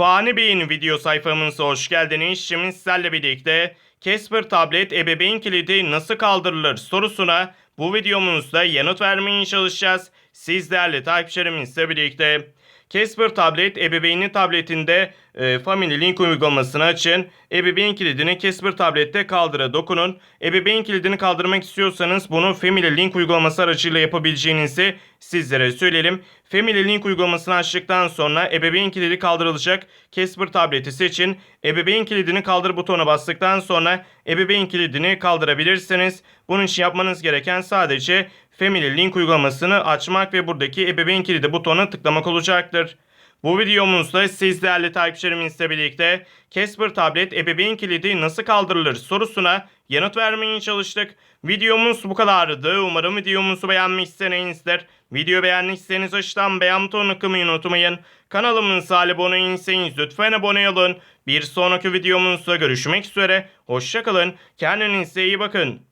Fani Bey'in video sayfamıza hoş geldiniz. Şimdi sizlerle birlikte Casper tablet ebeveyn kilidi nasıl kaldırılır sorusuna bu videomuzda yanıt vermeye çalışacağız. Siz değerli takipçilerimizle birlikte. Casper tablet ebeveyni tabletinde e, Family Link uygulamasını açın. Ebeveyn kilidini Casper tablette kaldıra dokunun. Ebeveyn kilidini kaldırmak istiyorsanız bunu Family Link uygulaması aracıyla yapabileceğinizi sizlere söyleyelim. Family Link uygulamasını açtıktan sonra ebeveyn kilidi kaldırılacak. Casper tableti seçin. Ebeveyn kilidini kaldır butonuna bastıktan sonra ebeveyn kilidini kaldırabilirsiniz. Bunun için yapmanız gereken sadece Family Link uygulamasını açmak ve buradaki ebeveyn kilidi butonuna tıklamak olacaktır. Bu videomuzda siz değerli takipçilerimizle birlikte Casper tablet ebeveyn kilidi nasıl kaldırılır sorusuna yanıt vermeye çalıştık. Videomuz bu kadardı. Umarım videomuzu beğenmişsinizdir. Video beğendiyseniz aşağıdan beğen butonuna tıklamayı unutmayın. Kanalımıza abone değilseniz lütfen abone olun. Bir sonraki videomuzda görüşmek üzere. Hoşçakalın. Kendinize iyi bakın.